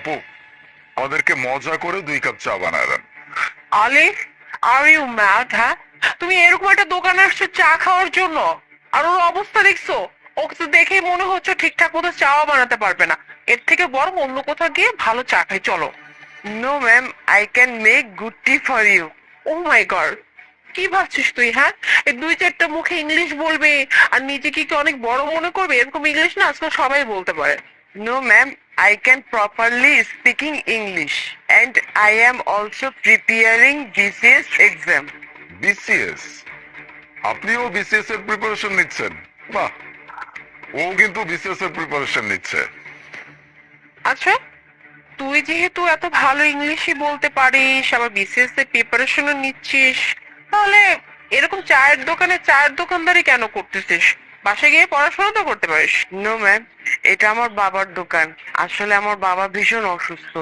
আপু আমাদেরকে মজা করে দুই কাপ চা বানায় দেন। আলে আর ইউ ম্যাড হ্যাঁ? তুমি এরকম একটা দোকানে আসছো চা খাওয়ার জন্য আর ওর অবস্থা দেখছ? ওকে তো দেখেই মনে হচ্ছে ঠিকঠাক মতো চাও বানাতে পারবে না। এর থেকে বরং অন্য কোথাও গিয়ে ভালো চা খাই চলো। No ma'am I can make good tea for you oh my God কি ভাবছিস তুই হ্যাঁ? এই দুই চারটা মুখে ইংলিশ বলবে আর নিজেকে কি অনেক বড় মনে করবে? এরকম ইংলিশ না আজকাল সবাই বলতে পারে। No ma'am I can properly speaking English and I am also preparing BCS exam. BCS আপনিও বিসিএস এর প্রিপারেশন নিচ্ছেন? বাহ! ও কিন্তু বিসিএস এর প্রিপারেশন নিচ্ছে। আচ্ছা তুই যেহেতু এত ভালো ইংলিশই বলতে পারিস আবার বিসিএস এর প্রিপারেশনও নিচ্ছিস তাহলে এরকম চায়ের দোকানে চায়ের দোকানদারি কেন করতেছিস? বাসায় গিয়ে পড়াশোনা তো করতে পারিস। নো ম্যাম এটা আমার বাবার দোকান। আসলে আমার বাবা ভীষণ অসুস্থ।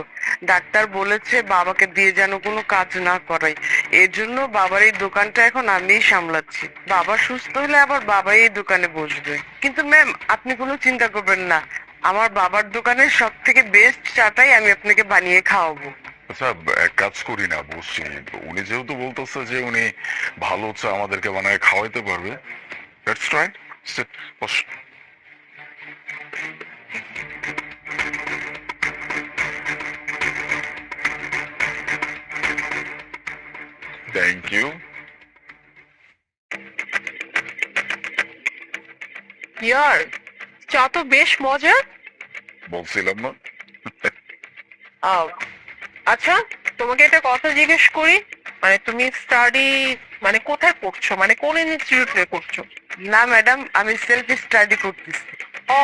ডাক্তার বলেছে বাবাকে দিয়ে যেন কোনো কাজ না করাই এর জন্য বাবার এই দোকানটা এখন আমিই সামলাচ্ছি। বাবা সুস্থ হলে আবার বাবাই এই দোকানে বসবে। কিন্তু ম্যাম আপনি কোনো চিন্তা করবেন না। আমার বাবার দোকানের সব থেকে বেস্ট চাটাই আমি আপনাকে বানিয়ে খাওয়াবো। আচ্ছা এক কাজ করি না বসছি। উনি যেহেতু বলতেছে যে উনি ভালো চা আমাদেরকে বানায় খাওয়াইতে পারবে। Let's try boss thank you ইয়ার চা তো বেশ মজা। বলছিলাম না। আচ্ছা তোমাকে একটা কথা জিজ্ঞেস করি। মানে তুমি স্টাডি মানে কোথায় পড়ছো? মানে কোন ইনস্টিটিউটে করছ না ম্যাডাম আমি সেলফ স্টাডি করতেছি। ও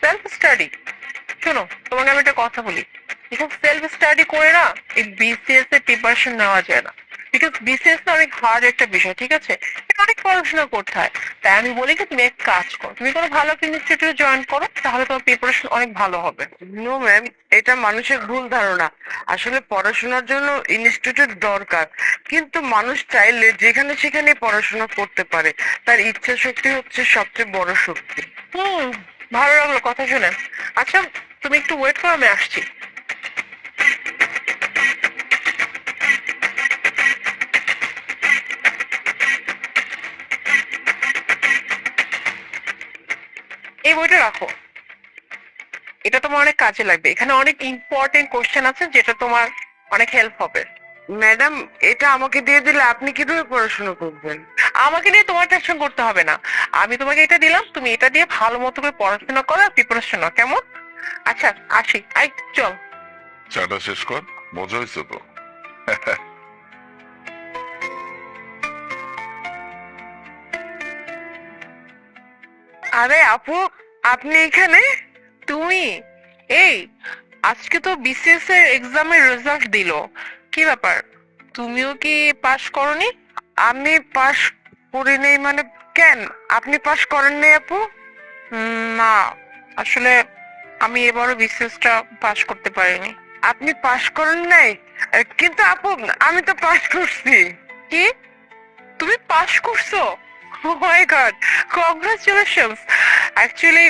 সেলফ স্টাডি শোনো তোমাকে আমি একটা কথা বলি। দেখুন সেলফ স্টাডি করে না এই বিসিএস এর প্রিপারেশন নেওয়া যায় না। বিকজ বিসিএস না অনেক হার্ড একটা বিষয় ঠিক আছে? এটা অনেক পড়াশোনা করতে হয়। তাই আমি বলি কি তুমি এক কাজ করো। তুমি কোনো ভালো ইনস্টিটিউটে জয়েন করো তাহলে তোমার প্রিপারেশন অনেক ভালো হবে। নো ম্যাম এটা মানুষের ভুল ধারণা। আসলে পড়াশোনার জন্য ইনস্টিটিউট দরকার। কিন্তু মানুষ চাইলে যেখানে সেখানে পড়াশোনা করতে পারে। তার ইচ্ছা শক্তি হচ্ছে সবচেয়ে বড় শক্তি। হুম ভালো লাগল কথা শুনে। আচ্ছা তুমি একটু ওয়েট করো আমি আসছি। এই বইটা রাখো। এটা তোমার অনেক কাজে লাগবে। এখানে অনেক ইম্পর্টেন্ট কোশ্চেন আছে যেটা তোমার অনেক হেল্প হবে। ম্যাডাম এটা আমাকে দিয়ে দিলে আপনি কীভাবে পড়াশোনা করবেন? আমাকে নিয়ে তোমার টেনশন করতে হবে না। আমি তোমাকে এটা দিলাম তুমি এটা দিয়ে ভালো মতো করে পড়াশোনা করো আর প্রিপারেশন নাও কেমন? আচ্ছা আসি। আই চল। চাটা শেষ কর মজা হয়েছে তো। আরে আপু আপনি এখানে? তুমি? এই, আজকে তো বিসিএস এর এক্সামের রেজাল্ট দিলো। কি ব্যাপার? তুমিও কি পাশ করনি? আমি পাশ করি নাই মানে কেন? আপনি পাশ করেন নাই আপু? না। আসলে আমি এবারও বিসিএসটা পাশ করতে পারিনি। আপনি পাশ করেন নাই? কিন্তু আপু, আমি তো পাশ করছি। কি? তুমি পাশ করছ? মাই গড কংগ্রাচুলেশনস অ্যাকচুয়ালি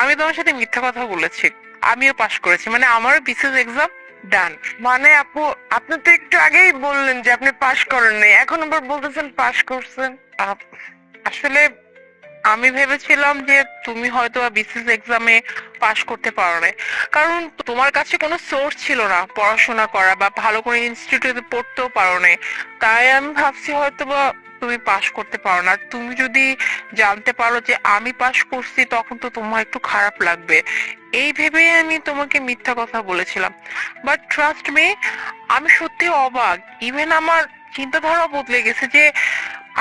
আমি তোমার সাথে মিথ্যা কথা বলেছি। আমিও পাশ করেছি। মানে আমারও বিসিএস এক্সাম ডান মানে আপু, আপনি তো একটু আগেই বললেন যে আপনি পাশ করেন নাই। এখন আবার বলতেছেন পাশ করছেন। আসলে আমি ভেবেছিলাম যে তুমি হয়তো বিসিএস এক্সামে পাশ করতে পারো না কারণ তোমার কাছে কোনো সোর্স ছিল না পড়াশোনা করা বা ভালো করে ইনস্টিটিউটে পড়তেও পারো না তাই আমি ভাবছি হয়তো বা তুমি পাশ করতে পারো না। তুমি যদি জানতে পারো যে আমি পাশ করছি, তখন তো তোমার একটু খারাপ লাগবে। এই ভেবেই আমি তোমাকে মিথ্যা কথা বলেছিলাম। বাট ট্রাস্ট মি আমি সত্যি অবাক। ইভেন আমার চিন্তাধারা বদলে গেছে যে,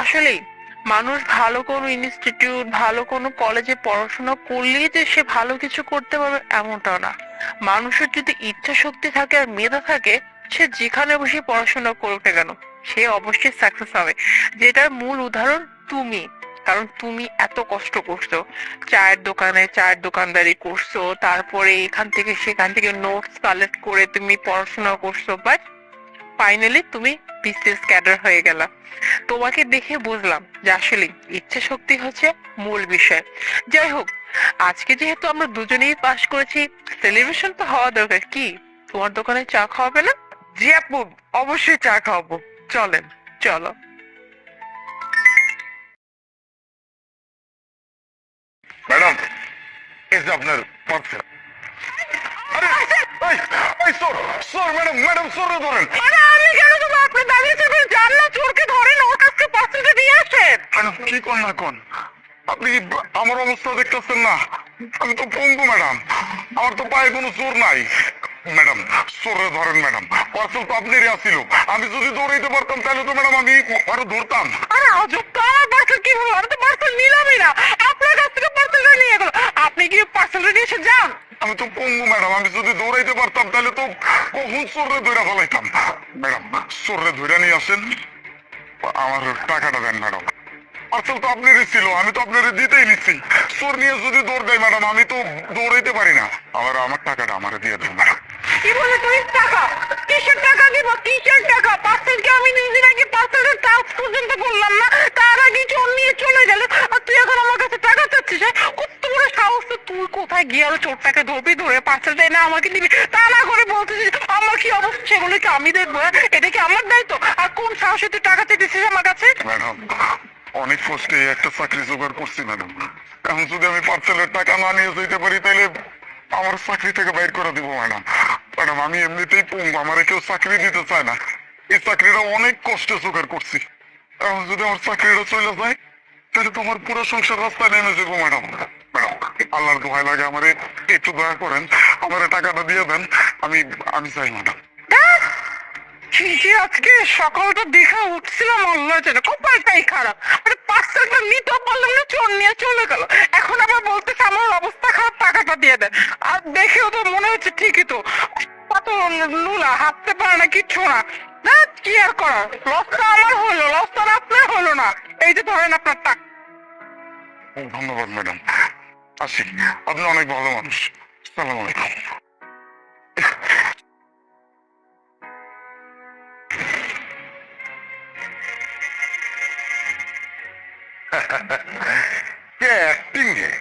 আসলেই মানুষ ভালো কোনো ইনস্টিটিউট ভালো কোনো কলেজে পড়াশোনা করলেই যে সে ভালো কিছু করতে পারবে এমনটাও না। মানুষের যদি ইচ্ছা শক্তি থাকে আর মেধা থাকে, সে যেখানে বসে পড়াশোনা করুক না কেন। সে অবশ্যই সাকসেস হবে। যেটার মূল উদাহরণ তুমি। কারণ তুমি এত কষ্ট করছ। চায়ের দোকানে চায়ের দোকানদারি করছ, তারপরে এখান থেকে সেখান থেকে নোটস কালেক্ট করে তুমি পড়াশোনা করছ বাট ফাইনালি তুমি বিসিএস ক্যাডার হয়ে গেলা। তোমাকে দেখে বুঝলাম যে আসলে ইচ্ছা শক্তি হচ্ছে মূল বিষয়। যাই হোক, আজকে যেহেতু আমরা দুজনেই পাশ করেছি সেলিব্রেশন তো হওয়া দরকার। কি? তোমার দোকানে চা খাওয়াবে না? জি আপু, অবশ্যই চা খাওয়াবো। চলেন চলো। ম্যাডাম এই যে আপনার আরে ম্যাডাম ম্যাডাম ধরেন। আমি কেন দেবো আপনি দাঁড়িয়ে থাকবেন জানলা চোরকে ধরেন ওর কাছে পার্সেলটা দিয়ে আসেন। ম্যাডাম কি কর না কোন আপনি কি আমার অবস্থা দেখতেছেন না? আমি তো পঙ্গু ম্যাডাম। আমার তো পায়ে কোনো চোর নাই। ম্যাডাম চোরে ধরেন ম্যাডাম। পার্সেল তো আপনারই আসছিল আমি যদি দৌড়াইতে পারতাম তাহলে তো ম্যাডাম আমি আরও ধরতাম। আরে তো আমার পার্সেল কি হলো? আমি তো পার্সেল নিলামই না। আপনার কাছ থেকে পার্সেলটা নিয়ে গেল। আপনি কি পার্সেলটা নিয়ে এসে যান? আমি তো পঙ্গু ম্যাডাম আমি যদি দৌড়াইতে পারতাম তাহলে তো কখন চোরে ধরে ফেলাইতাম? ম্যাডাম চোরে ধরে নিয়ে আসেন। আমার টাকাটা দেন ম্যাডাম। পার্সেল তো আপনারই ছিল আমি তো আপনার দিতেই নিচ্ছি। চোর নিয়ে যদি দৌড় দেয় ম্যাডাম আমি তো দৌড়াইতে পারি না। আমার আমার টাকাটা আমার দিয়ে দেন ম্যাডাম। কি বলে তুমি টাকা? কিসের টাকা দিব কিসের টাকা। পার্সেলকে আমি নিজে নাকি পার্সেলের টাস্ক পর্যন্ত করলাম না? তার আগে চোর নিয়ে চলে গেল। আর তুই এখন আমার কাছে টাকা চাচ্ছিস হ্যাঁ? কত বড় সাহস তুই কোথায়? গিয়ে আরও চোরটাকে ধরবি, ধরে পার্সেলটা এনে আমাকে দিবি তা না করে বলতেছিস আমার কি অবস্থা সেগুলো কি আমি দেখব হ্যাঁ? এটা কি আমার দায়িত্ব? আর কোন সাহসে তুই টাকা চেয়েছিস আমার কাছে? ম্যাডাম, অনেক কষ্টে একটা চাকরি জোগাড় করছি, ম্যাডাম। এখন যদি আমি পার্সেলের টাকা না নিয়ে যেতে পারি, তাহলে আমার চাকরি থেকে বাইর করে দিব, ম্যাডাম। ম্যাডাম, আমি এমনিতেই পঙ্গু, আমার কেউ চাকরি দিতে চায় না। এই চাকরিটা অনেক কষ্টে জোগাড় করছি। এখন যদি আমার চাকরিটা চলে যায়, তাহলে তো আমার পুরো সংসার রাস্তায় নেমে যাব, ম্যাডাম। ম্যাডাম, আল্লাহর দোহাই লাগে আমার, একটু দয়া করেন, আমার টাকাটা দিয়ে দেন, আমি আমি চাই, ম্যাডাম। আজকে সকালটা উঠছিলাম আল্লাহ জানে কপালটাই খারাপ। আরে পার্সেলটা নিতে পারলাম না, চোর নিয়ে চলে গেল। এখন আবার বলতেছে, আমার অবস্থা খারাপ, টাকাটা দিয়ে দেন। দেখেও তো মনে হচ্ছে ঠিকই তো। কত হাঁটতে পারে না, কিচ্ছু না। না, কি আর করার? লসটা আমার হলো লসটা আপনার হলো না। এই যে ধরেন আপনার টাকা। ধন্যবাদ, ম্যাডাম। আসি, আপনি অনেক ভালো মানুষ। সালাম আলাইকুম। কে অ্যাক্টিং হে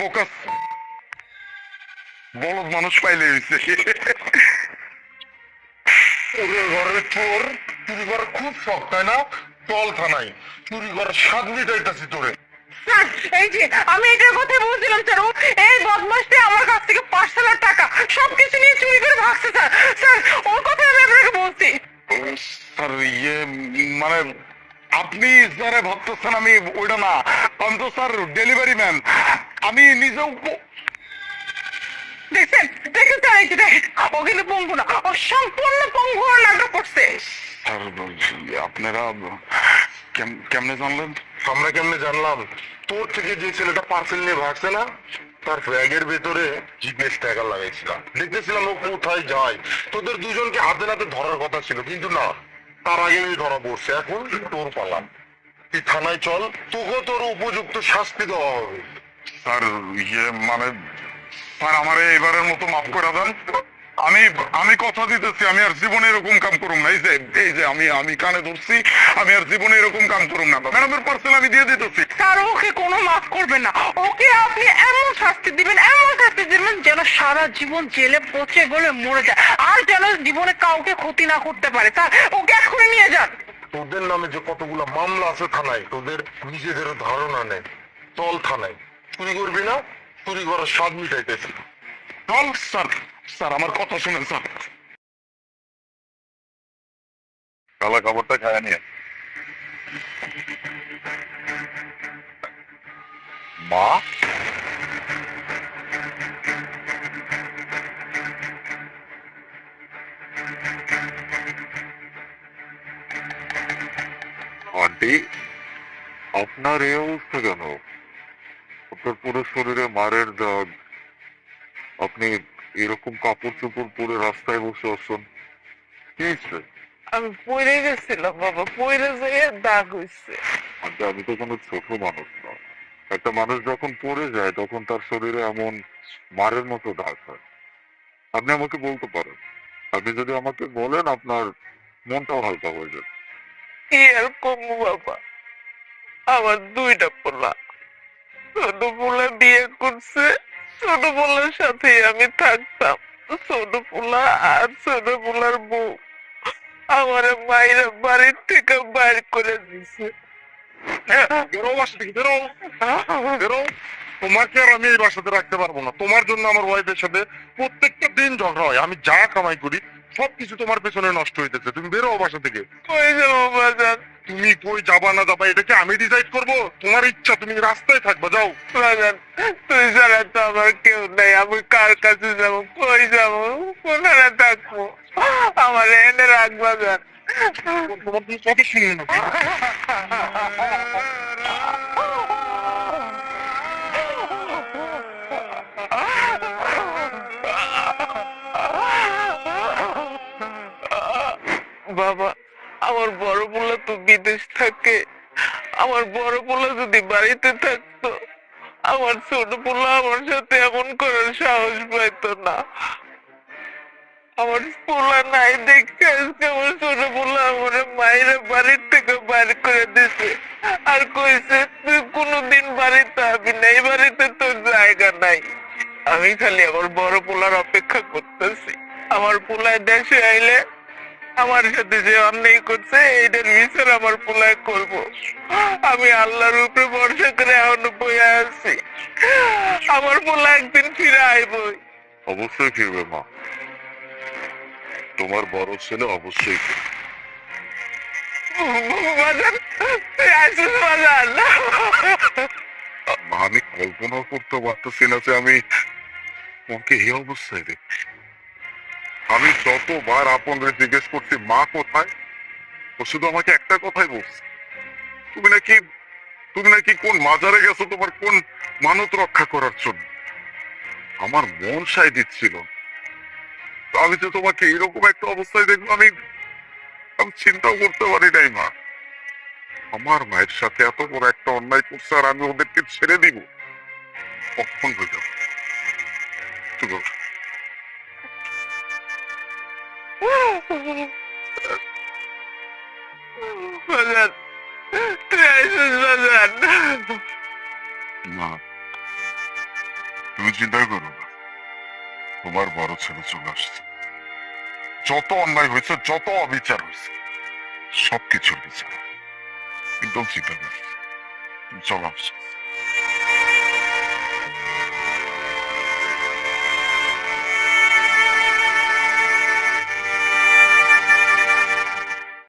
বোকাস বলদ মানুষ পাইলে হয়েছে ওরে ঘরের চোর চুরি করার খুব শখ তাই না? চল থানায়। চুরি করার স্বাদ মিটাইতেছি তোরে। স্যার এই যে আমি এটার কথা বলছিলাম স্যার ও এই বদমাসটি আমার কাছ থেকে পার্সেলের টাকা সবকিছু নিয়ে চুরি করে ভাগছে স্যার। স্যার ওর কথা আমি আপনাকে বলছি। স্যার ইয়ে মানে আপনি যারা ভাবতেছেন আমি ওইটা না আমি তো স্যার ডেলিভারি ম্যান আমি নিজেও দেখছেন? দেখেন এই যে দেখেন ও কিন্তু পঙ্গু না। ও সম্পূর্ণ পঙ্গু নাটক করছে স্যার বলছি, আপনারা কেমনে জানলেন? আমরা কেমনে জানলাম? তোর থেকে যে ছেলেটা পার্সেল নিয়ে ভাগছে না তার ব্যাগের ভেতরে জিপিএস ট্যাগার লাগাইছিলাম দেখতেছিলাম ও কোথায় যায়। তোদের দুজনকে হাতে নাতে ধরার কথা ছিল কিন্তু না তার আগে আমি ধরা পড়ছে। এখন তোর পালা। তুই থানায় চল তোকে তোর উপযুক্ত শাস্তি দেওয়া হবে। স্যার ইয়ে মানে স্যার আমারে এবারের মতো মাফ করে দেন। আমি আমি কথা দিতেছি আমি আর জীবনে এরকম কাম করুম না। এই যে এই যে আমি আমি কানে ধরছি আমি আর জীবনে এরকম কাম করুম না। ম্যাডামের পার্সেল আমি দিয়ে দিতেছি। স্যার ওকে কোনো মাফ করবেন না। ওকে আপনি এমন শাস্তি দিবেন এমন শাস্তি দিবেন যেন সারা জীবন জেলে পচে গলে মরে যায় আর যেন জীবনে কাউকে ক্ষতি না করতে পারে। স্যার ওকে এক্ষুনি নিয়ে যান। তোদের নামে যে কতগুলো মামলা আছে থানায় তোদের নিজেদেরও ধারণা নেই। চল থানায়। চুরি করবি না? চুরি করার স্বাদ মিটাইতেছি চল স্যার। স্যার, আমার কথা শুনেন, স্যার। কালা খাবারটা খায় নিয়ে মা? আন্টি, আপনার এই অবস্থা কেন? আপনার পুরো শরীরে মারের দাগ। আপনি এরকম কাপড় চোপড় পরে রাস্তায় বসে আছেন। কি হয়েছে? আমি পড়ে গেছিলাম বাবা পড়ে যেয়ে দাগ হইছে। আচ্ছা আমি তো কোনো ছোট মানুষ না। একটা মানুষ যখন পড়ে যায় তখন তার শরীরে এমন মারের মতো দাগ হয়। আপনি আমাকে বলতে পারেন। আপনি যদি আমাকে বলেন আপনার মনটাও হালকা হয়ে যাবে। কি আর কমু বাবা? আমার দুইটা পোলা। ছোট পোলা বিয়ে করছে। ছোট পোলার সাথে আমি থাকতাম। ছোট পোলা আর ছোট পোলার বউ। আমার বাড়ির থেকে বাইর করে দিছে। তোমাকে আর আমি এই বাসাতে রাখতে পারব না। তোমার জন্য আমার ওয়াইফের সাথে প্রত্যেকটা দিন ঝগড়া হয়। আমি যা কামাই করি সবকিছু তোমার পেছনে নষ্ট হইতেছে। তুমি বেরো বাসা থেকে। কই যাব বাজার? তুমি কই যাবা না যাবা এটাকে আমি ডিসাইড করব। তোমার ইচ্ছা তুমি রাস্তায় থাকবা যাও। বাজার তুই ছাড়া তো আমার কেউ নেই। আমি কার কাছে যাব কই যাব? কোথায় থাকব? আমার এনে রাখ বাজার। তোমার তুমি কথা শুনবে না? বাবা, আমার বড় পোলা তো বিদেশ থাকে। আমার বড় পোলা যদি বাড়িতে থাকতো, আমার ছোট পোলা আমার সাথে এমন করার সাহস পাইতো না। আমার পোলা নাই আজকে আমার ছোট পোলা আমার মায়ের বাড়ির থেকে করে দিছে। আর কইছে, তুই কোনোদিন বাড়িতে আবি না বাড়িতে তোর জায়গা নাই। আমি খালি আমার বড় পোলার অপেক্ষা করতেছি। আমার পোলায় দেশে আইলে আমার সাথে যে অন্যায় করছে এইটার বিচার আমার পোলায় করব। আমি আল্লাহর উপরে ভরসা করে এখন বইয়া আছি। আমার পোলা একদিন ফিরে আইবই অবশ্যই ফিরবে মা। তোমার বড় ছেলে অবশ্যই আমি কল্পনা করতে পারতেছি না যে আমি তোমাকে এই অবস্থায় দেখি আমি যতবার আপনরে জিজ্ঞেস করছি, মা কোথায়? ও শুধু আমাকে একটা কথাই বলছে। তুমি নাকি তুমি নাকি কোন মাজারে গেছো তোমার কোন মানত রক্ষা করার জন্য? আমার মন সাই দিচ্ছিল। আমি তো তোমাকে এরকম একটা অবস্থায় দেখব, আমি আমি চিন্তাও করতে পারি নাই, মা। আমার মায়ের সাথে এত বড় একটা অন্যায় করছে আর আমি ওদেরকে ছেড়ে দিব। কখন হয়ে যাব? চুপ বাজান তুই মা, তুমি চিন্তা করো না। তোমার বড় ছেলে চলে আসছে। যত অন্যায় হয়েছে, যত অবিচার হয়েছে, সবকিছুর বিচার। একদম চিন্তা করো আসছে